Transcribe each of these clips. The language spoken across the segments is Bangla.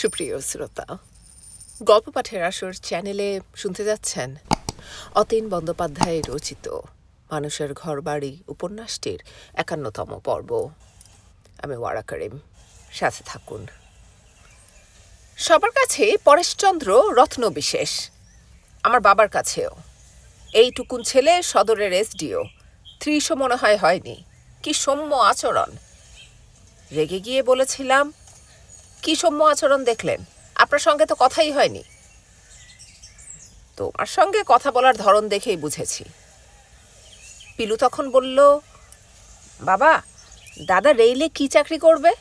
সুপ্রিয় শ্রোতা, গল্প পাঠের আসর চ্যানেলে শুনতে যাচ্ছেন অতীন বন্দ্যোপাধ্যায় রচিত মানুষের ঘরবাড়ি উপন্যাসটির একান্নতম পর্ব। আমি ওয়ারা করিম, সাথে থাকুন। সবার কাছে পরেশচন্দ্র রত্ন বিশেষ আমার বাবার কাছেও। এইটুকুন ছেলে সদরের এসডিও ত্রিশও মনে হয় হয়নি। কি সৌম্য আচরণ। রেগে গিয়ে বলেছিলাম কি সৌম্য আচরণ দেখলেন? আপনার সঙ্গে তো কথাই হয়নি। তোমার সঙ্গে কথা বলার ধরন দেখেই বুঝেছি। পিলু তখন বলল, বাবা, দাদা রেইলে কি চাকরি করবে?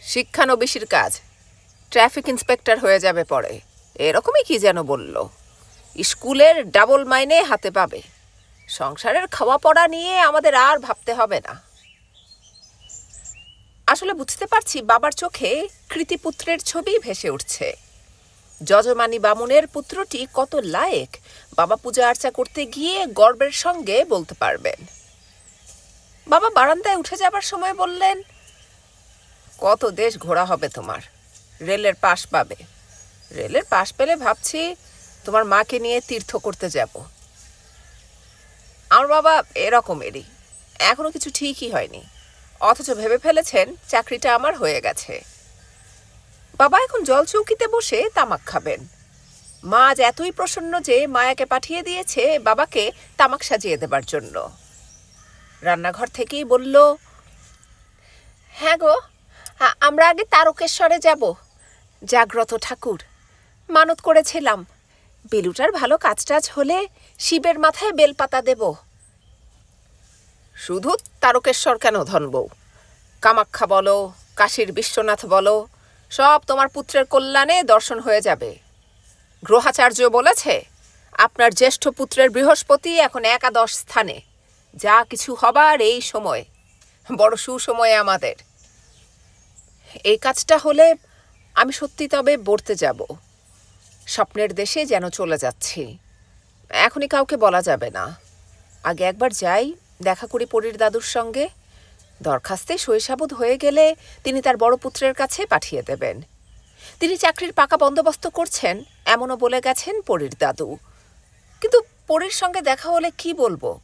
শিক্ষানবিশির কাজ। ট্রাফিক ইন্সপেক্টর হয়ে যাবে পরে। এরকমই কি যেন বলল। স্কুলের ডাবল মাইনে হাতে পাবে। সংসারের খাওয়া পড়া নিয়ে আমাদের আর ভাবতে হবে না। আসলে বুঝতে পারছি বাবার চোখে কৃতিপুত্রের ছবি ভেসে উঠছে। যজমানী বামুনের পুত্রটি কত লায়েক, বাবা পূজা আর্চা করতে গিয়ে গর্বের সঙ্গে বলতে পারবেন। বাবা বারান্দায় উঠে যাবার সময় বললেন, কত দেশ ঘোরা হবে তোমার, রেলের পাশ পাবে। রেলের পাশ পেলে ভাবছি তোমার মাকে নিয়ে তীর্থ করতে যাব। আমার বাবা এরকমেরই, এখনও কিছু ঠিকই হয়নি। অথচ ভেবে ফেলেছেন চাকরিটা আমার হয়ে গেছে। বাবা এখন জল চৌকিতে বসে তামাক খাবেন। মা আজ এতই প্রসন্ন যে মায়াকে পাঠিয়ে দিয়েছে বাবাকে তামাক সাজিয়ে দেবার জন্য। রান্নাঘর থেকেই বলল হ্যাঁ গো আমরা আগে তারকেশ্বরে যাব। জাগ্রত ঠাকুর, মানত করেছিলাম। বেলুটার ভালো কাজ টাজ হলে শিবের মাথায় বেলপাতা দেব। শুধু তারকেশ্বর কেন ধনবউ কামাখ্যা বলো, কাশীর বিশ্বনাথ বলো, সব তোমার পুত্রের কল্যাণে দর্শন হয়ে যাবে। গ্রহাচার্য বলেছে, আপনার জ্যেষ্ঠ পুত্রের বৃহস্পতি এখন একাদশ স্থানে। যা কিছু হবার এই সময়, বড় সুসময়ে আমাদের। এই কাজটা হলে আমি সত্যি তবে বর্তে যাব। স্বপ্নের দেশে যেন চলে যাচ্ছি। এখনই কাউকে বলা যাবে না। আগে একবার যাই দেখা করি পরীর দাদুর সঙ্গে। দরখাস্তে শৈশাবোধ হয়ে গেলে তিনি তার বড় পুত্রের কাছে পাঠিয়ে দেবেন। তিনি চাকরির পাকা বন্দোবস্ত করছেন, এমনও বলে গেছেন পরীর দাদু। কিন্তু পরীর সঙ্গে দেখা হলে কি বলব?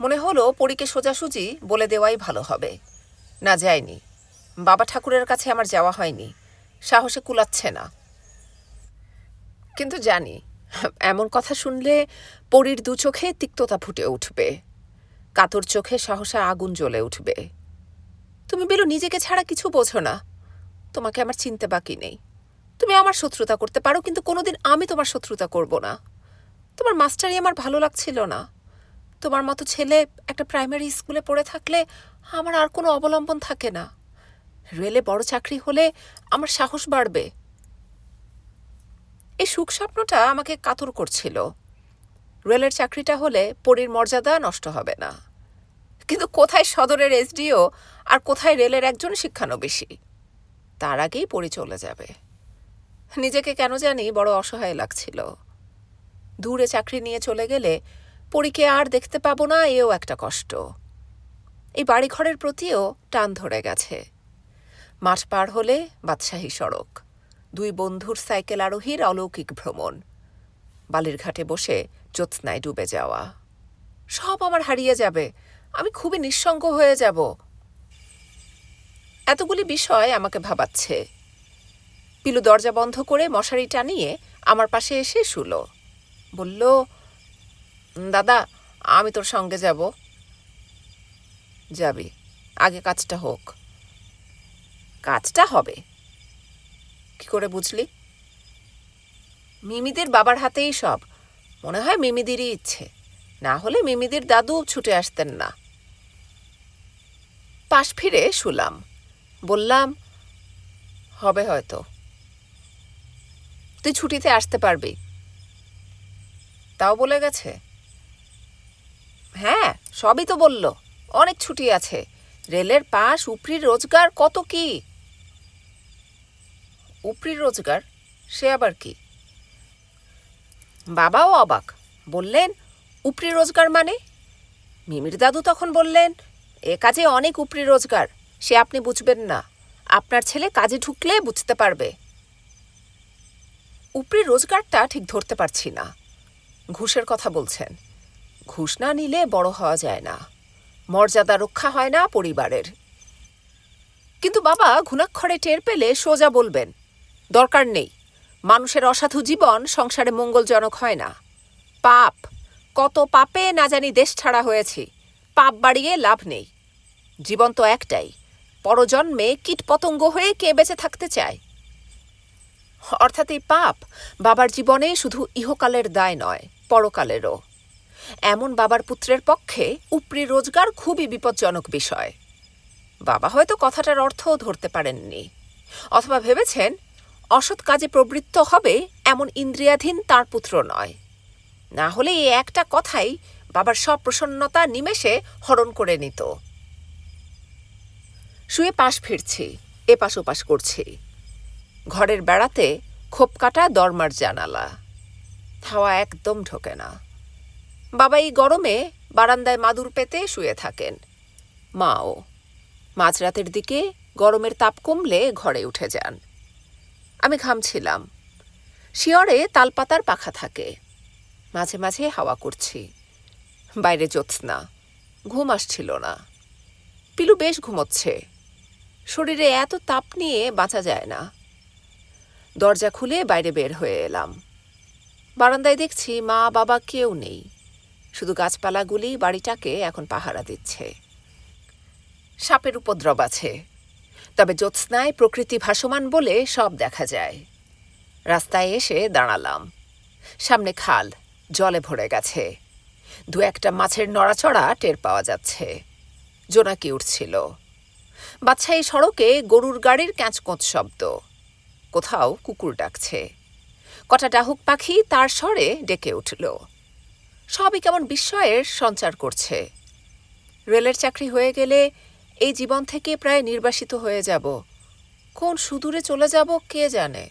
মনে হলো পরীকে সোজাসুজি বলে দেওয়াই ভালো হবে। না যায়নি। বাবা ঠাকুরের কাছে আমার যাওয়া হয়নি। সাহসে কুলাচ্ছে না। কিন্তু জানি, এমন কথা শুনলে পরীর দু চোখে তিক্ততা ফুটে উঠবে। কাতর চোখে সহসা আগুন জ্বলে উঠবে। তুমি বেলু, নিজেকে ছাড়া কিছু বোঝো না। তোমাকে আমার চিনতে বাকি নেই। তুমি আমার শত্রুতা করতে পারো, কিন্তু কোনোদিন আমি তোমার শত্রুতা করব না। তোমার মাস্টারই আমার ভালো লাগছিল না। তোমার মতো ছেলে একটা প্রাইমারি স্কুলে পড়ে থাকলে আমার আর কোনো অবলম্বন থাকে না। রেলে বড় চাকরি হলে আমার সাহস বাড়বে। এই সুখ স্বপ্নটা আমাকে কাতর করছিল। রেলের চাকরিটা হলে পরীর মর্যাদা নষ্ট হবে না। কিন্তু কোথায় সদরের এসডিও আর কোথায় রেলের একজন শিক্ষানবিশী? তার আগেই পরি চলে যাবে। নিজেকে কেন জানি বড় অসহায় লাগছিল। দূরে চাকরি নিয়ে চলে গেলে পরীকে আর দেখতে পাবো না, এও একটা কষ্ট। এই বাড়িঘরের প্রতিও টান ধরে গেছে। মাঠ পার হলে বাদশাহী সড়ক, দুই বন্ধুর সাইকেল আরোহীর অলৌকিক ভ্রমণ। বালির ঘাটে বসে জ্যোৎস্নায় ডুবে যাওয়া। সব আমার হারিয়ে যাবে। আমি খুবই নিঃসঙ্গ হয়ে যাব। এতগুলি বিষয় আমাকে ভাবাচ্ছে। পিলু দরজা বন্ধ করে মশারি টানিয়ে আমার পাশে এসে শুলো। বলল, দাদা, আমি তোর সঙ্গে যাব। যাবি। আগে কাজটা হোক। কাজটা হবে? কি করে বুঝলি? মিমিদের বাবার হাতেই সব। মনে হয় মিমিদেরই ইচ্ছে। না হলে মিমিদের দাদু ছুটে আসতেন না। পাশ ফিরে শুলাম। বললাম, হবে হয়তো। তুই ছুটিতে আসতে পারবি। তাও বলে গেছে? হ্যাঁ সবই তো বলল। অনেক ছুটি আছে। রেলের পাশ, উপরির রোজগার, কত কি? উপরির রোজগার? সে আবার কি? বাবাও অবাক। বললেন, উপরি রোজগার মানে? মিমির দাদু তখন বললেন, এ কাজে অনেক উপরি রোজগার, সে আপনি বুঝবেন না। আপনার ছেলে কাজে ঢুকলে বুঝতে পারবে। উপরি রোজগারটা ঠিক ধরতে পারছি না। ঘুষের কথা বলছেন। ঘুষ না নিলে বড় হওয়া যায় না। মর্যাদা রক্ষা হয় না পরিবারের। কিন্তু বাবা ঘুণাক্ষরে টের পেলে সোজা বলবেন, দরকার নেই। মানুষের অসাধু জীবন সংসারে মঙ্গলজনক হয় না। পাপ, কত পাপে না জানি দেশ ছাড়া হয়েছি, পাপ বাড়িয়ে লাভ নেই। জীবন তো একটাই, পরজন্মে কীটপতঙ্গ হয়ে কে বেঁচে থাকতে চায়? অর্থাৎ এই পাপ বাবার জীবনে শুধু ইহকালের দায় নয়, পরকালেরও। এমন বাবার পুত্রের পক্ষে উপরি রোজগার খুবই বিপজ্জনক বিষয়। বাবা হয়তো কথাটার অর্থও ধরতে পারেননি, অথবা ভেবেছেন অসৎ কাজে প্রবৃত্ত হবে এমন ইন্দ্রিয়াধীন তার পুত্র নয়। না হলে এই একটা কথাই বাবার সব প্রসন্নতা নিমেষে হরণ করে নিত। শুয়ে পাশ ফিরছি, এপাশ ওপাশ করছি। ঘরের বেড়াতে খোপ কাটা দরমার জানালা। হাওয়া একদম ঢোকে না। বাবা এই গরমে বারান্দায় মাদুর পেতে শুয়ে থাকেন। মাও, মাঝরাতের দিকে গরমের তাপ কমলে ঘরে উঠে যান। আমি ঘামছিলাম শিয়রে তালপাতার পাখা থাকে। মাঝে মাঝে হাওয়া করছি। বাইরে জ্যোৎস্না। ঘুম আসছিল না। পিলু বেশ ঘুমোচ্ছে। শরীরে এত তাপ নিয়ে বাঁচা যায় না। দরজা খুলে বাইরে বের হয়ে এলাম। বারান্দায় দেখছি মা, বাবা কেউ নেই। শুধু গাছপালাগুলি বাড়িটাকে এখন পাহারা দিচ্ছে। সাপের উপদ্রব আছে। তবে জ্যোৎস্নায় প্রকৃতি ভাসমান বলে সব দেখা যায়। রাস্তায় এসে দাঁড়ালাম। সামনে খাল, জলে ভরে গেছে। দু একটা মাছের নড়াচড়া টের পাওয়া যাচ্ছে। জোনাকি উঠছিল। বাচ্চা এই সড়কে গরুর গাড়ির ক্যাঁচকোঁচ শব্দ। কোথাও কুকুর ডাকছে। কটা ডাহুক পাখি তার স্বরে ডেকে উঠল। সবই কেমন বিস্ময়ের সঞ্চার করছে। রেলের চাকরি হয়ে গেলে এই জীবন থেকে প্রায় নির্বাসিত হয়ে যাব। কোন সুদূরে চলে যাব, কে জানে?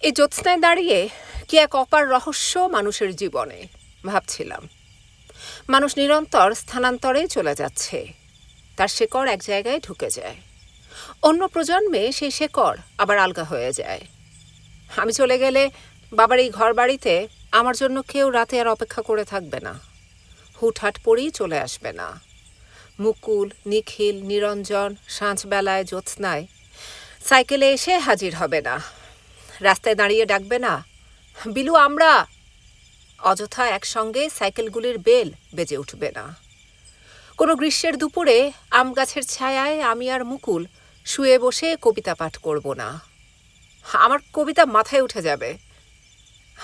এই জ্যোৎস্নায় দাঁড়িয়ে কি এক অপার রহস্য মানুষের জীবনে, ভাবছিলাম। মানুষ নিরন্তর স্থানান্তরে চলে যাচ্ছে। তার শেকড় এক জায়গায় ঢুকে যায়। অন্য প্রজন্মে সেই শেকড় আবার আলগা হয়ে যায়। আমি চলে গেলে বাবার এই ঘর বাড়িতে আমার জন্য কেউ রাতে আর অপেক্ষা করে থাকবে না। হুটহাট পরেই চলে আসবে না। মুকুল, নিখিল, নিরঞ্জন, সাঁঝবেলায় জ্যোৎস্নায়। সাইকেলে এসে হাজির হবে না। রাস্তায় দাঁড়িয়ে ডাকবে না। বিলু, আমরা অযথা একসঙ্গে সাইকেলগুলির বেল বেজে উঠবে না। কোনো গ্রীষ্মের দুপুরে আম গাছের ছায়ায় আমি আর মুকুল শুয়ে বসে কবিতা পাঠ করব না। আমার কবিতা মাথায় উঠে যাবে।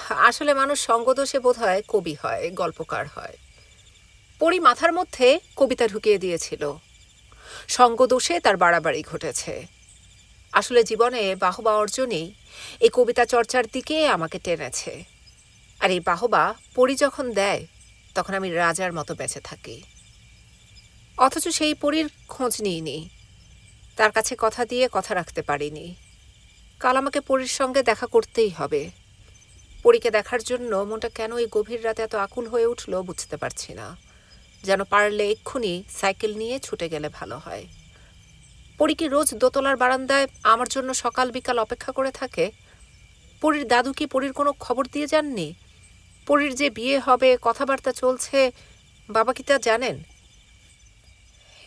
আসলে মানুষ সঙ্গদোষে বোধ হয় কবি হয়, গল্পকার হয়। পরি মাথার মধ্যে কবিতা ঢুকিয়ে দিয়েছিল। সঙ্গদোষে তার বাড়াবাড়ি ঘটেছে। আসলে জীবনে বাহবা অর্জনই এই কবিতা চর্চার দিকে আমাকে টেনেছে। আর এই বাহবা পরি যখন দেয়, তখন আমি রাজার মতো বেঁচে থাকি। অথচ সেই পরীর খোঁজ নিইনি। তার কাছে কথা দিয়ে কথা রাখতে পারিনি। কাল আমাকে পরীর সঙ্গে দেখা করতেই হবে। পরীকে দেখার জন্য মনটা কেন এই গভীর রাতে এত আকুল হয়ে উঠল বুঝতে পারছি না। যেন পারলে এক্ষুনি সাইকেল নিয়ে ছুটে গেলে ভালো হয়। পরী কি রোজ দোতলার বারান্দায় আমার জন্য সকাল বিকাল অপেক্ষা করে থাকে। পরীর দাদু কি পরীর কোনো খবর দিয়ে যাননি? পরীর যে বিয়ে হবে, কথাবার্তা চলছে, বাবা কি তা জানেন?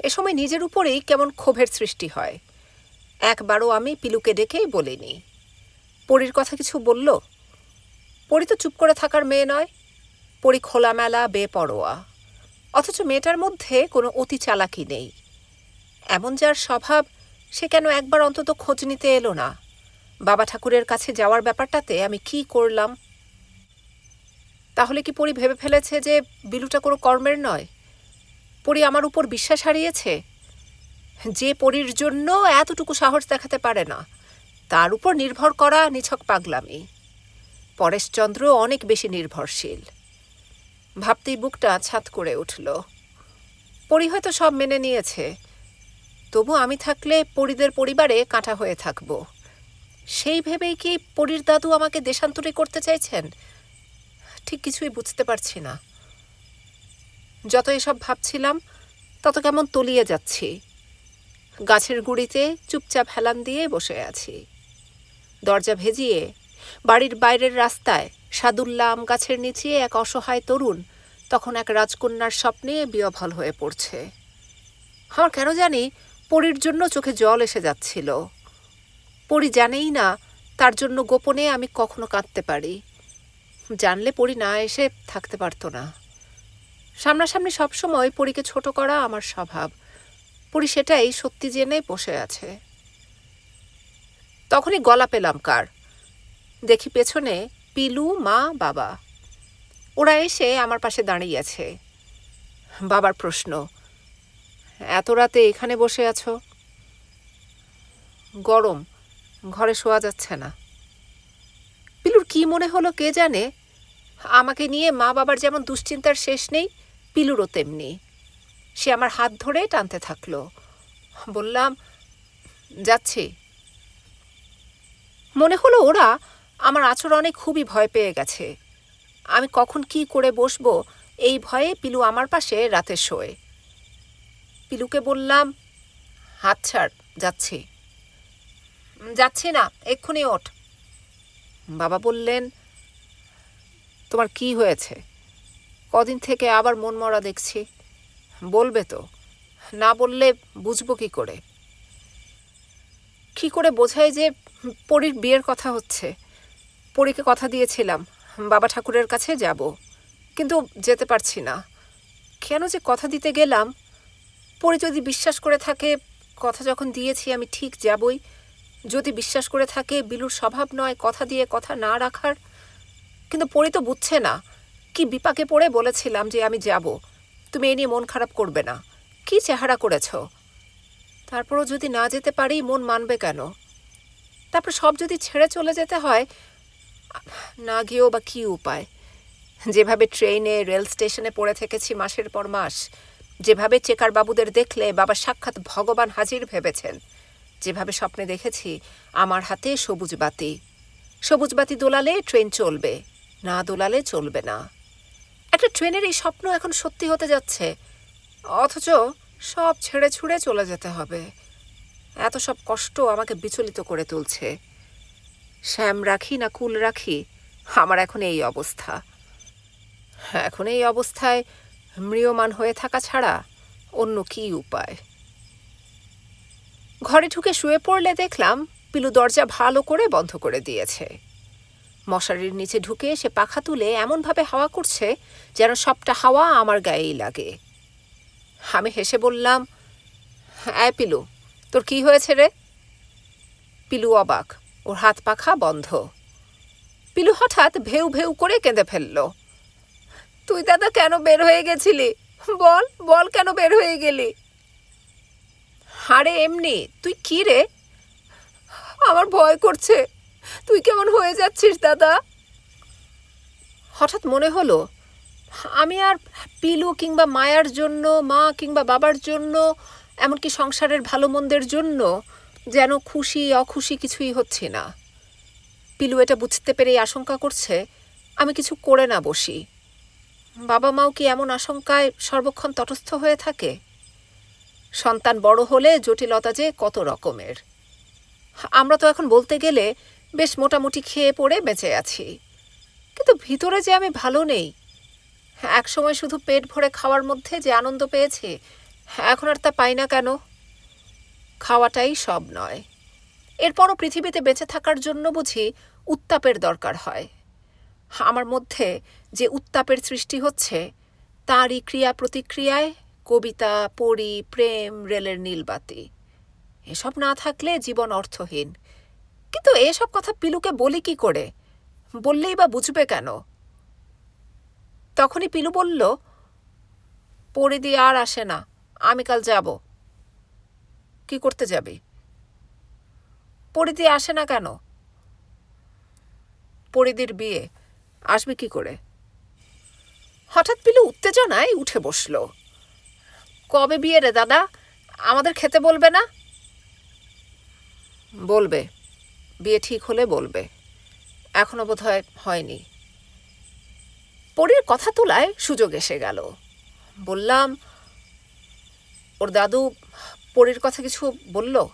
এ সময় নিজের উপরেই কেমন ক্ষোভের সৃষ্টি হয়। একবারও আমি পিলুকে ডেকেই বলিনি। পরীর কথা কিছু বলল? পরি তো চুপ করে থাকার মেয়ে নয়। পরি খোলামেলা, বেপরোয়া। অথচ মেয়েটার মধ্যে কোনো অতি চালাকি নেই। এমন যার স্বভাব, সে কেন একবার অন্তত খোঁজ নিতে এলো না? বাবা ঠাকুরের কাছে যাওয়ার ব্যাপারটাতে আমি কি করলাম? তাহলে কি পরি ভেবে ফেলেছে যে বিলুটা কোনো কর্মের নয়? পরি আমার উপর বিশ্বাস হারিয়েছে? যে পরীর জন্য এতটুকু সাহস দেখাতে পারে না, তার উপর নির্ভর করা নিছক পাগলামি। পরেশচন্দ্র অনেক বেশি নির্ভরশীল। ভাবতেই বুকটা ছাত করে উঠল। পরি হয়তো সব মেনে নিয়েছে। তবু আমি থাকলে পরিদের পরিবারে কাঁটা হয়ে থাকব। সেই ভেবেই কি পরীর দাদু আমাকে দেশান্তরী করতে চাইছেন? ঠিক কিছুই বুঝতে পারছি না। যত এসব ভাবছিলাম, তত কেমন তলিয়ে যাচ্ছি। গাছের গুড়িতে চুপচাপ হেলান দিয়ে বসে আছি। দরজা ভেজিয়ে বাড়ির বাইরের রাস্তায় সাদুল্লা আম গাছের নিচে এক অসহায় তরুণ তখন এক রাজকন্যার স্বপ্নে বিয়ফল হয়ে পড়ছে। আমার কেন জানি, পরীর জন্য চোখে জল এসে যাচ্ছিল। পরি জানেই না, তার জন্য গোপনে আমি কখনো কাঁদতে পারি। জানলে পরি না এসে থাকতে পারতো না। সামনাসামনি সবসময় পরীকে ছোট করা আমার স্বভাব। পরি সেটাই সত্যি জেনে বসে আছে। তখনই গলা পেলাম কার। দেখি পেছনে পিলু মা বাবা। ওরা এসে আমার পাশে দাঁড়িয়ে আছে। বাবার প্রশ্ন, এত রাতে এখানে বসে আছো? গরম, ঘরে শোয়া যাচ্ছে না। পিলুর কি মনে হলো কে জানে? আমাকে নিয়ে মা বাবার যেমন দুশ্চিন্তার শেষ নেই, পিলুরও তেমনি। সে আমার হাত ধরে টানতে থাকল। বললাম, যাচ্ছি। মনে হলো ওরা আমার আচরণে খুবই ভয় পেয়ে গেছে। আমি কখন কি করে বসবো, এই ভয়ে পিলু আমার পাশে রাতে শোয়। পিলুকে বললাম, হাত ছাড়, যাচ্ছি। যাচ্ছি না, এক্ষুনি ওঠ। বাবা বললেন, তোমার কি হয়েছে? কদিন থেকে আবার মন মরা দেখছি। বলবে তো, না বললে বুঝব কি করে? কি করে বোঝায় যে পরীর বিয়ের কথা হচ্ছে? পরীকে কথা দিয়েছিলাম, বাবা ঠাকুরের কাছে যাব, কিন্তু যেতে পারছি না। কেন যে কথা দিতে গেলাম? পরে যদি বিশ্বাস করে থাকে, কথা যখন দিয়েছি আমি ঠিক যাবই। যদি বিশ্বাস করে থাকে, বিলুর স্বভাব নয়, কথা দিয়ে কথা না রাখার। কিন্তু পরি তো বুঝছে না, কি বিপাকে পড়ে বলেছিলাম যে আমি যাব। তুমি এ নিয়ে মন খারাপ করবে না, কি চেহারা করেছ? তারপরও যদি না যেতে পারি, মন মানবে কেন? তারপর সব যদি ছেড়ে চলে যেতে হয় না গিয়েও বা কী উপায়? যেভাবে ট্রেনে রেল স্টেশনে পড়ে থেকেছি মাসের পর মাস, যেভাবে চেকার বাবুদের দেখলে বাবা সাক্ষাৎ ভগবান হাজির ভেবেছেন, যেভাবে স্বপ্নে দেখেছি আমার হাতে সবুজ বাতি। সবুজ বাতি দোলালে ট্রেন চলবে, না দোলালে চলবে না। একটা ট্রেনের এই স্বপ্ন এখন সত্যি হতে যাচ্ছে, অথচ সব ছেড়ে ছুড়ে চলে যেতে হবে। এত সব কষ্ট আমাকে বিচলিত করে তুলছে। শ্যাম রাখি না কুল রাখি? আমার এখন এই অবস্থা। এখন এই অবস্থায় ম্রিয়মান হয়ে থাকা ছাড়া অন্য কী উপায়? ঘরে ঢুকে শুয়ে পড়লে দেখলাম পিলু দরজা ভালো করে বন্ধ করে দিয়েছে। মশারির নিচে ঢুকে সে পাখা তুলে এমনভাবে হাওয়া করছে যেন সবটা হাওয়া আমার গায়েই লাগে। আমি হেসে বললাম হ্যাঁ পিলু, তোর কি হয়েছে রে? পিলু অবাক। ওর হাত পাখা বন্ধ। পিলু হঠাৎ ভেউ ভেউ করে কেঁদে ফেলল। তুই দাদা কেন বের হয়ে গেছিলি? বল বল কেন বের হয়ে গেলি? হারে এমনি, তুই কি রে? আমার ভয় করছে। তুই কেমন হয়ে যাচ্ছিস, দাদা? হঠাৎ মনে হলো, আমি আর পিলু কিংবা মায়ার জন্য, মা কিংবা বাবার জন্য, এমনকি সংসারের ভালো মন্দের জন্য যেন খুশি, অখুশি কিছুই হচ্ছে না। পিলু এটা বুঝতে পেরেই আশঙ্কা করছে, আমি কিছু করে না বসি। বাবা মাও কি এমন আশঙ্কায় সর্বক্ষণ তটস্থ হয়ে থাকে? সন্তান বড় হলে জটিলতা যে কত রকমের। আমরা তো এখন বলতে গেলে বেশ মোটামুটি খেয়ে পড়ে বেঁচে আছি। কিন্তু ভিতরে যে আমি ভালো নেই। একসময় শুধু পেট ভরে খাওয়ার মধ্যে যে আনন্দ পেয়েছি, এখন আর তা পাই না কেন? খাওয়াটাই সব নয়। এরপরও পৃথিবীতে বেঁচে থাকার জন্য বুঝি উত্তাপের দরকার হয়। আমার মধ্যে যে উত্তাপের সৃষ্টি হচ্ছে, তারই ক্রিয়া প্রতিক্রিয়ায় কবিতা, পড়ি, প্রেম, রেলের নীলবাতি। এসব না থাকলে জীবন অর্থহীন। কিন্তু এসব কথা পিলুকে বলি কি করে? বললেই বা বুঝবে কেন? তখনই পিলু বলল, পড়ে দিয়ে আর আসে না। আমি কাল যাব। কি করতে যাবি? দিয়ে আসে না কেন? পরিদির বিয়ে আসবে কি করে? হঠাৎ পিলু উত্তেজনায় উঠে বসল। কবে বিয়ে রে দাদা? আমাদের খেতে বলবে না? বলবে। বিয়ে ঠিক হলে বলবে। এখনও বোধ হয় হয়নি। পরীর কথা তোলায় সুযোগ এসে গেল। বললাম, ওর দাদু পরীর কথা কিছু বলল?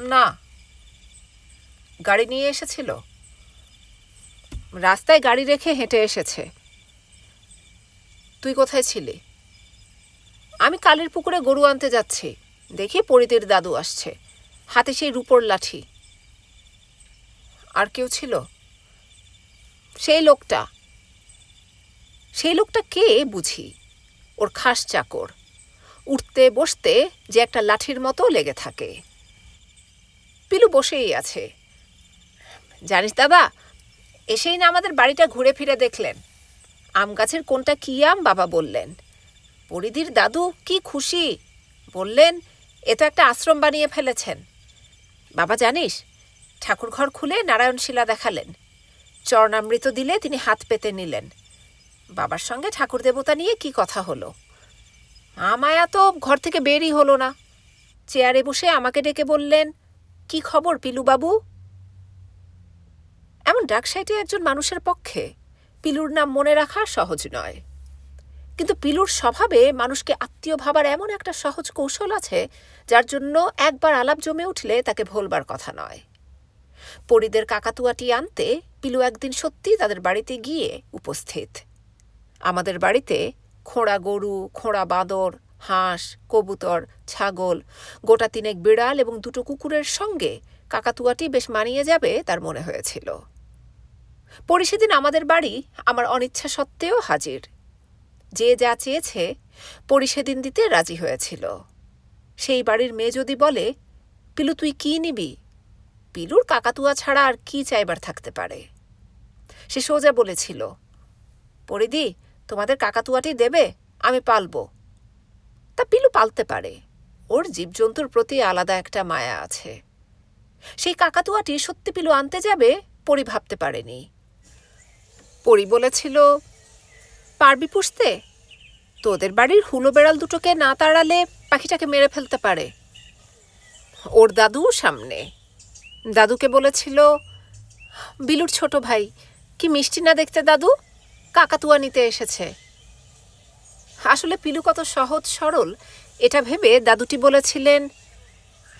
না। গাড়ি নিয়ে এসেছিল। রাস্তায় গাড়ি রেখে হেঁটে এসেছে। তুই কোথায় ছিলি? আমি কালের পুকুরে গরু আনতে যাচ্ছি। দেখি পরিতের দাদু আসছে। হাতে সেই রূপোর লাঠি। আর কেউ ছিল? সেই লোকটা। সেই লোকটা কে বুঝি? ওর খাস চাকর। উঠতে বসতে যে একটা লাঠির মতো লেগে থাকে। পিলু বসেই আছে। জানিস দাদা, এসেই না আমাদের বাড়িটা ঘুরে ফিরে দেখলেন। আম গাছের কোনটা কী আম বাবা বললেন। পরিধির দাদু কি খুশি, বললেন, এ তো একটা আশ্রম বানিয়ে ফেলেছেন। বাবা জানিস, ঠাকুর ঘর খুলে নারায়ণশিলা দেখালেন। চরণামৃত দিলে তিনি হাত পেতে নিলেন। বাবার সঙ্গে ঠাকুর দেবতা নিয়ে কি কথা হলো? আমায়া তো ঘর থেকে বেরই হলো না। চেয়ারে বসে আমাকে ডেকে বললেন, কি খবর পিলুবাবু? এমন ডাকসাইটে একজন মানুষের পক্ষে পিলুর নাম মনে রাখা সহজ নয়। কিন্তু পিলুর স্বভাবে মানুষকে আত্মীয় ভাবার এমন একটা সহজ কৌশল আছে, যার জন্য একবার আলাপ জমে উঠলে তাকে ভোলবার কথা নয়। পরিদের কাকাতুয়াটি আনতে পিলু একদিন সত্যি তাদের বাড়িতে গিয়ে উপস্থিত। আমাদের বাড়িতে খোঁড়া গরু, খোঁড়া বাঁদর, হাঁস, কবুতর, ছাগল, গোটা তিনেক বিড়াল এবং দুটো কুকুরের সঙ্গে কাকাতুয়াটি বেশ মানিয়ে যাবে তার মনে হয়েছিল। পরি সেদিন আমাদের বাড়ি আমার অনিচ্ছা সত্ত্বেও হাজির। যে যা চেয়েছে পরি সেদিন দিতে রাজি হয়েছিল। সেই বাড়ির মেয়ে যদি বলে, পিলু, তুই কি নিবি? পিলুর কাকাতুয়া ছাড়া আর কি চাইবার থাকতে পারে? সে সোজা বলেছিল, পরিদি তোমাদের কাকাতুয়াটি দেবে, আমি পালবো। তা পিলু পালতে পারে। ওর জীবজন্তুর প্রতি আলাদা একটা মায়া আছে। সেই কাকাতুয়াটি সত্যি পিলু আনতে যাবে, পরি ভাবতে পারেনি। পরি বলেছিল, পারবি পুষতে? তোদের বাড়ির হুলো বেড়াল দুটোকে না তাড়ালে পাখিটাকে মেরে ফেলতে পারে। ওর দাদু সামনে। দাদুকে বলেছিল, বিলুর ছোট ভাই, কি মিষ্টি না দেখতে দাদু? কাকাতুয়া নিতে এসেছে। আসলে পিলু কত সহজ সরল, এটা ভেবে দাদুটি বলেছিলেন,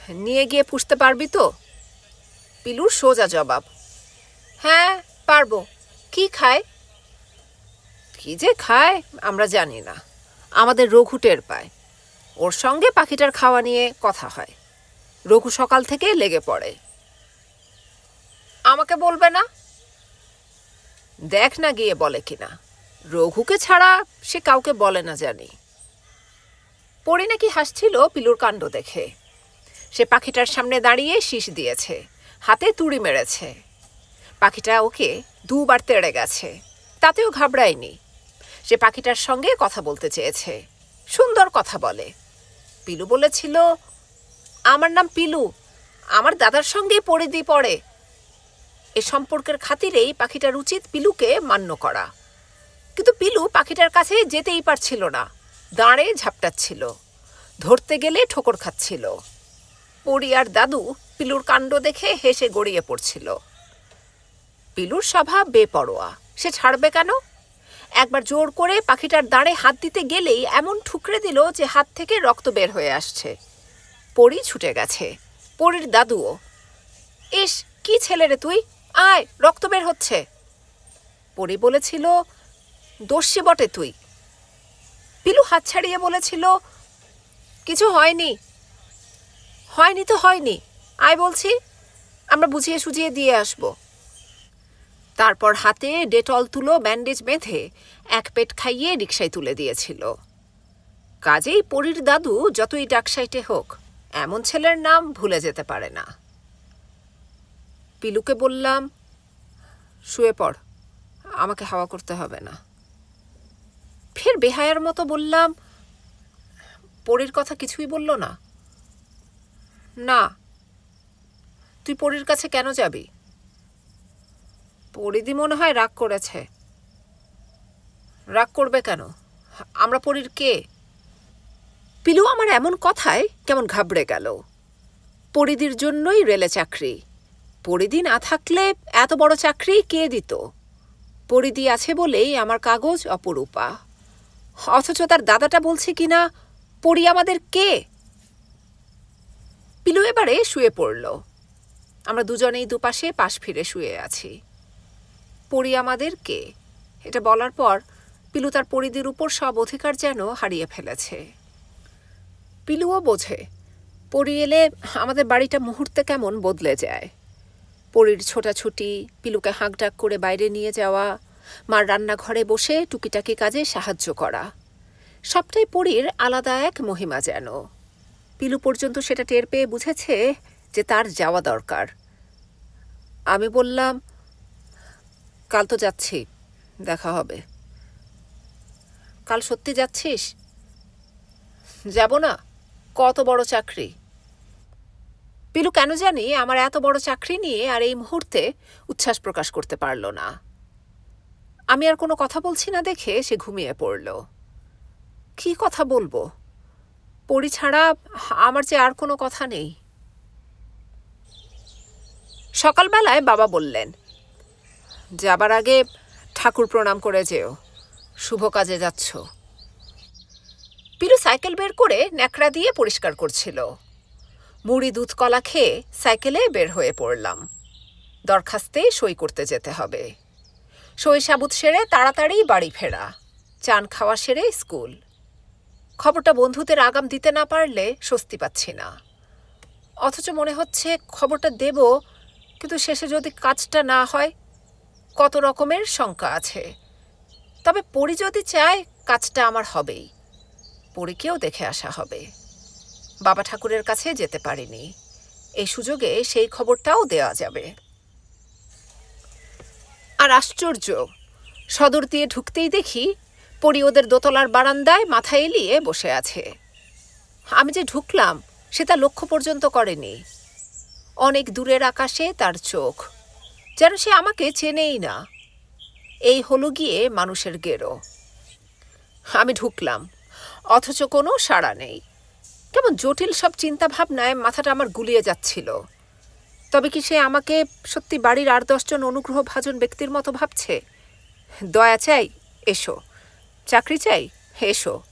নিয়ে গিয়ে পুষতে পারবি তো? পিলুর সোজা জবাব হ্যাঁ পারব। কি খায়? কি যে খায়, আমরা জানি না। আমাদের রঘু টের পায়। ওর সঙ্গে পাখিটার খাওয়া নিয়ে কথা হয়। রঘু সকাল থেকে লেগে পড়ে। আমাকে বলবে না? দেখ না গিয়ে বলে কিনা। রঘুকে ছাড়া সে কাউকে বলে না জানি। পড়ে নাকি হাসছিল পিলুর কাণ্ড দেখে। সে পাখিটার সামনে দাঁড়িয়ে শীষ দিয়েছে, হাতে তুড়ি মেরেছে। পাখিটা ওকে দুবার তেড়ে গেছে, তাতেও ঘাবড়ায়নি। সে পাখিটার সঙ্গে কথা বলতে চেয়েছে, সুন্দর কথা বলে। পিলু বলেছিল, আমার নাম পিলু, আমার দাদার সঙ্গেই পরিধি পড়ে এ সম্পর্কের খাতিরেই পাখিটার উচিত পিলুকে মান্য করা। কিন্তু পিলু পাখিটার কাছে যেতেই পারছিল না। দাঁড়ে ঝাপটাচ্ছিল। ধরতে গেলে ঠোকর খাচ্ছিল। পরি আর দাদু পিলুর কাণ্ড দেখে হেসে গড়িয়ে পড়ছিল। পিলুর স্বভাব বেপরোয়া। সে ছাড়বে কেন? একবার জোর করে পাখিটার দাঁড়ে হাত দিতে গেলেই এমন ঠুকরে দিল যে হাত থেকে রক্ত বের হয়ে আসছে। পরি ছুটে গেছে। পরির দাদুও, ইস, কি ছেলে রে তুই? আয়, রক্ত বের হচ্ছে। পরি বলেছিল, দস্যি বটে তুই। পিলু হাত ছাড়িয়ে বলেছিল, কিছু হয়নি। হয়নি তো হয়নি। আয় বলছি, আমরা বুঝিয়ে সুঝিয়ে দিয়ে আসব। তারপর হাতে ডেটল তুলো ব্যান্ডেজ বেঁধে এক পেট খাইয়ে রিক্সায় তুলে দিয়েছিল। কাজেই পরীর দাদু যতই ডাকসাইটে হোক, এমন ছেলের নাম ভুলে যেতে পারে না। পিলুকে বললাম, শুয়ে পড়, আমাকে হাওয়া করতে হবে না। ফের বেহায়ার মতো বললাম, পরীর কথা কিছুই বলল না? না, তুই পরীর কাছে কেন যাবি? পরিদি মনে হয় রাগ করেছে। রাগ করবে কেন? আমরা পরীর কে? পিলু আমার এমন কথায় কেমন ঘাবড়ে গেল। পরিদির জন্যই রেলে চাকরি। পরিদি না থাকলে এত বড় চাকরি কে দিত? পরিদি আছে বলেই আমার কাগজ অপরূপা। অথচ তার দাদাটা বলছে কি না পরি আমাদের কে? পিলু এবারে শুয়ে পড়ল। আমরা দুজনেই দুপাশে পাশ ফিরে শুয়ে আছি। পরি আমাদের কে? এটা বলার পর পিলু তার পরিধির উপর সব অধিকার যেন হারিয়ে ফেলেছে। পিলুও বোঝে, পরি এলে আমাদের বাড়িটা মুহূর্তে কেমন বদলে যায়। পরির ছোটাছুটি, পিলুকে হাঁকডাক করে বাইরে নিয়ে যাওয়া, মার রান্নাঘরে বসে টুকিটাকি কাজে সাহায্য করা। সবটাই পরীর আলাদা এক মহিমা যেন। পিলু পর্যন্ত সেটা টের পেয়ে বুঝেছে যে তার যাওয়া দরকার। আমি বললাম, কাল তো যাচ্ছি, দেখা হবে। কাল সত্যি যাচ্ছিস? যাব না, কত বড় চাকরি। পিলু কেন জানি আমার এত বড় চাকরি নিয়ে আর এই মুহূর্তে উচ্ছ্বাস প্রকাশ করতে পারল না। আমি আর কোনো কথা বলছি না দেখে সে ঘুমিয়ে পড়ল। কি কথা বলব? পড়ি ছাড়া আমার যে আর কোনো কথা নেই। সকালবেলায় বাবা বললেন, যাবার আগে ঠাকুর প্রণাম করে যেও। শুভ কাজে যাচ্ছ। পিলু সাইকেল বের করে ন্যাকড়া দিয়ে পরিষ্কার করছিল। মুড়ি দুধ কলা খেয়ে সাইকেলে বের হয়ে পড়লাম। দরখাস্তে সই করতে যেতে হবে। সই সাবুত সেরে তাড়াতাড়ি বাড়ি ফেরা। চান খাওয়া সেরে স্কুল। খবরটা বন্ধুদের আগাম দিতে না পারলে স্বস্তি পাচ্ছি না। অথচ মনে হচ্ছে খবরটা দেব, কিন্তু শেষে যদি কাজটা না হয়, কত রকমের শঙ্কা আছে। তবে পরি যদি চায়, কাজটা আমার হবেই। পরীকেও দেখে আসা হবে। বাবা ঠাকুরের কাছে যেতে পারিনি। এই সুযোগে সেই খবরটাও দেওয়া যাবে। আর আশ্চর্য, সদর দিয়ে ঢুকতেই দেখি পরি ওদের দোতলার বারান্দায় মাথা এলিয়ে বসে আছে। আমি যে ঢুকলাম, সে তা লক্ষ্য পর্যন্ত করেনি। অনেক দূরের আকাশে তার চোখ, যেন সে আমাকে চেনেই না। এই হলো গিয়ে মানুষের গেরো। আমি ঢুকলাম, অথচ কোনো সাড়া নেই। কেমন জটিল সব চিন্তা ভাবনায় মাথাটা আমার গুলিয়ে যাচ্ছিল। তবে কি সে আমাকে সত্যি বাড়ির আর দশজন অনুগ্রহ ভাজন ব্যক্তির মতো ভাবছে? দয়া চাই, এসো। চাকরি চাই, এসো।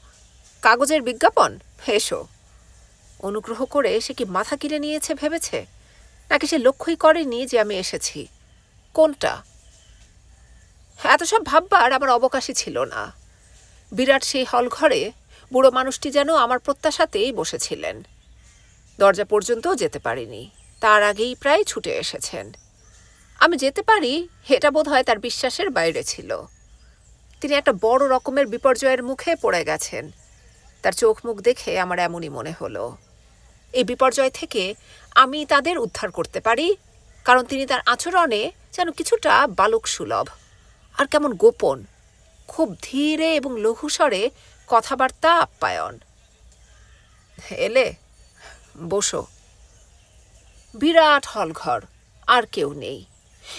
কাগজের বিজ্ঞাপন, এসো। অনুগ্রহ করে সে কি মাথা কিনে নিয়েছে ভেবেছে? নাকি সে লক্ষ্যই করেনি যে আমি এসেছি? কোনটা? এত সব ভাববার আমার অবকাশই ছিল না। বিরাট সেই হল ঘরে বুড়ো মানুষটি যেন আমার প্রত্যাশাতেই বসেছিলেন। দরজা পর্যন্ত যেতে পারিনি। তার আগেই প্রায় ছুটে এসেছেন। আমি যেতে পারি, এটা বোধ হয় তার বিশ্বাসের বাইরে ছিল। তিনি একটা বড় রকমের বিপর্যয়ের মুখে পড়ে গেছেন। তার চোখ মুখ দেখে আমার এমনই মনে হলো। এই বিপর্যয় থেকে আমি তাদের উদ্ধার করতে পারি, কারণ তিনি তার আচরণে যেন কিছুটা বালক সুলভ আর কেমন গোপন, খুব ধীরে এবং লঘুস্বরে কথাবার্তা আপ্যায়ন। এলে, বসো। বিরাট হলঘর, আর কেউ নেই।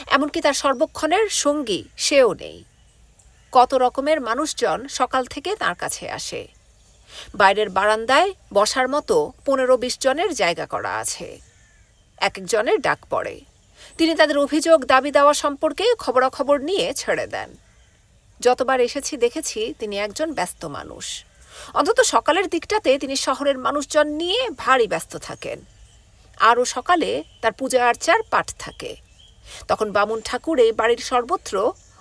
এমনকি তার সর্বক্ষণের সঙ্গী সেও নেই। কত রকমের মানুষজন সকাল থেকে তার কাছে আসে। বাইরের বারান্দায় বসার মতো পনেরো বিশ জনের জায়গা করা আছে। এক একজনের ডাক পড়ে। তিনি তাদের অভিযোগ, দাবি দেওয়া সম্পর্কে খবরাখবর নিয়ে ছেড়ে দেন। যতবার এসেছি, দেখেছি তিনি একজন ব্যস্ত মানুষ। অন্তত সকালের দিকটাতে তিনি শহরের মানুষজন নিয়ে ভারী ব্যস্ত থাকেন। আরও সকালে তার পূজা আর্চার পাঠ থাকে। তখন বামুন ঠাকুর এই বাড়ির সর্বত্র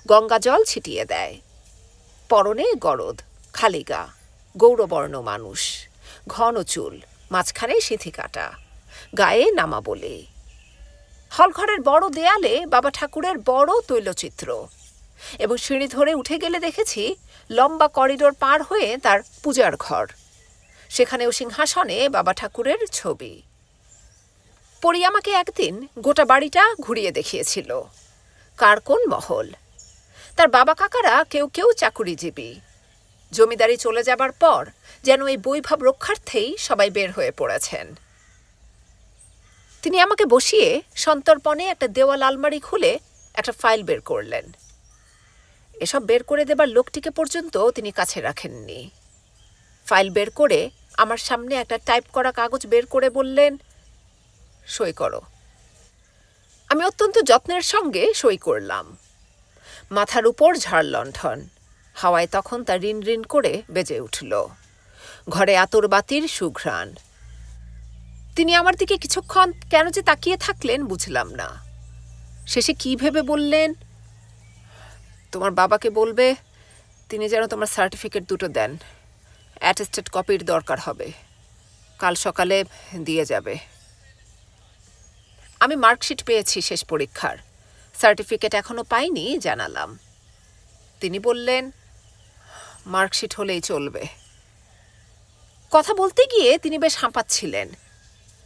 গঙ্গা জল ছিটিয়ে দেয়। পরনে গরদ খালি গা গৌরবর্ণ মানুষ, ঘন চুল, মাঝখানে সিঁথি কাটা, গায়ে নামা বলে হলঘরের বড় দেয়ালে বাবা ঠাকুরের বড় তৈলচিত্র। এবং সিঁড়ি ধরে উঠে গেলে দেখেছি লম্বা করিডোর পার হয়ে তার পূজার ঘর। সেখানেও সিংহাসনে বাবা ঠাকুরের ছবি। পরি আমাকে একদিন গোটা বাড়িটা ঘুরিয়ে দেখিয়েছিল। কার কোন মহল? তার বাবা কাকারা কেউ কেউ চাকুরিজীবী। জমিদারি চলে যাবার পর যেন এই বৈভব রক্ষার্থেই সবাই বের হয়ে পড়েছেন। তিনি আমাকে বসিয়ে সন্তর্পণে একটা দেওয়াল আলমারি খুলে একটা ফাইল বের করলেন। এসব বের করে দেবার লোকটিকে পর্যন্ত তিনি কাছে রাখেননি। ফাইল বের করে আমার সামনে একটা টাইপ করা কাগজ বের করে বললেন, সই করো। আমি অত্যন্ত যত্নের সঙ্গে সই করলাম। মাথার উপর ঝাড় লণ্ঠন, হাওয়ায় তখন তা রিন রিন করে বেজে উঠল। ঘরে আতর বাতির সুঘ্রাণ। তিনি আমার দিকে কিছুক্ষণ কেন যে তাকিয়ে থাকলেন বুঝলাম না। শেষে কি ভেবে বললেন তোমার বাবাকে বলবে, তিনি যেন তোমার সার্টিফিকেট দুটো দেন। অ্যাটেস্টেড কপির দরকার হবে। কাল সকালে দিয়ে যাবে। আমি মার্কশিট পেয়েছি শেষ পরীক্ষার। সার্টিফিকেট এখনও পাইনি, জানালাম। তিনি বললেন, মার্কশিট হলেই চলবে। কথা বলতে গিয়ে তিনি বেশ হাঁপাচ্ছিলেন।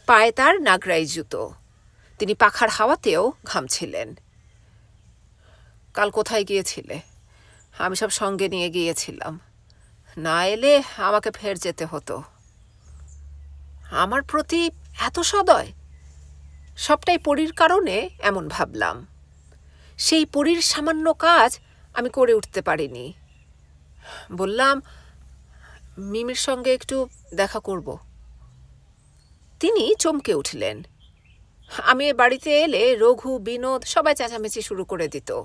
পায়ে তার নাগরাই জুতো। তিনি পাখার হাওয়াতেও ঘামছিলেন। কাল কোথায় গিয়েছিলে? আমি সব সঙ্গে নিয়ে গিয়েছিলাম। না এলে আমাকে ফের যেতে হতো। আমার প্রতি এত সদয়? সবটাই পরীর কারণে এমন ভাবলাম। সেই পরীর সামান্য কাজ আমি করে উঠতে পারিনি। বললাম, মিমির সঙ্গে একটু দেখা করব। তিনি চমকে উঠলেন। আমি বাড়িতে এলে রঘু, বিনোদ সবাই চেঁচামেচি শুরু করে দিত।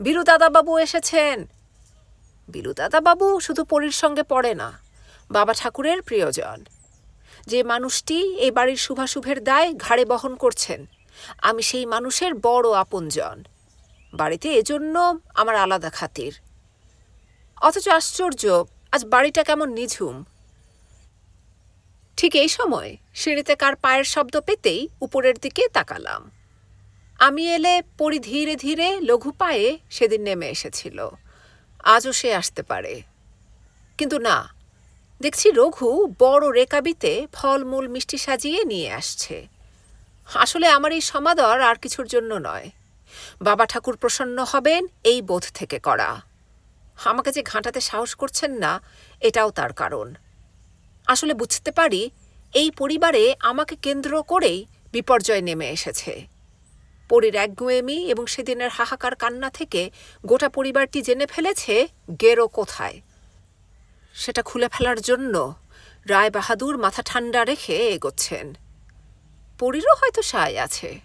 বীরু দাদাবাবু এসেছেন। বীরু দাদাবাবু শুধু পরীর সঙ্গে পড়ে না, বাবা ঠাকুরের প্রিয়জন। যে মানুষটি এই বাড়ির শুভাশুভের দায় ঘাড়ে বহন করছেন, আমি সেই মানুষের বড় আপনজন। বাড়িতে এজন্য আমার আলাদা খাতির। অথচ আশ্চর্য, আজ বাড়িটা কেমন নিঝুম। ঠিক এই সময় সিঁড়িতে কার পায়ের শব্দ পেতেই উপরের দিকে তাকালাম। আমি এলে পরি ধীরে ধীরে লঘু পায়ে সেদিন নেমে এসেছিল। আজও সে আসতে পারে। কিন্তু না, দেখছি রঘু বড় রেকাবিতে ফলমূল মিষ্টি সাজিয়ে নিয়ে আসছে। আসলে আমার এই সমাদর আর কিছুর জন্য নয়। বাবা ঠাকুর প্রসন্ন হবেন এই বোধ থেকে করা। আমাকে যে ঘাঁটাতে সাহস করছেন না, এটাও তার কারণ। আসলে বুঝতে পারি, এই পরিবারে আমাকে কেন্দ্র করেই বিপর্যয় নেমে এসেছে। পরীর একগুয়েমি এবং সেদিনের হাহাকার কান্না থেকে গোটা পরিবারটি জেনে ফেলেছে গেরো কোথায়। সেটা খুলে ফেলার জন্য রায় বাহাদুর মাথা ঠান্ডা রেখে এগোচ্ছেন। পরীরও হয়তো সায় আছে।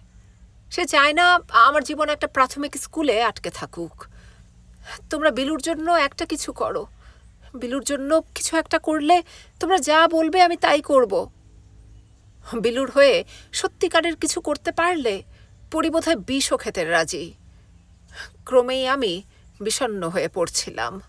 সে চায় না আমার জীবন একটা প্রাথমিক স্কুলে আটকে থাকুক। তোমরা বিলুর জন্য একটা কিছু করো। বিলুর জন্য কিছু একটা করলে তোমরা যা বলবে আমি তাই করব। বিলুর হয়ে সত্যিকারের কিছু করতে পারলে পরিবোধয় বিষও খেতে রাজি। ক্রমেই আমি বিষণ্ন হয়ে পড়ছিলাম।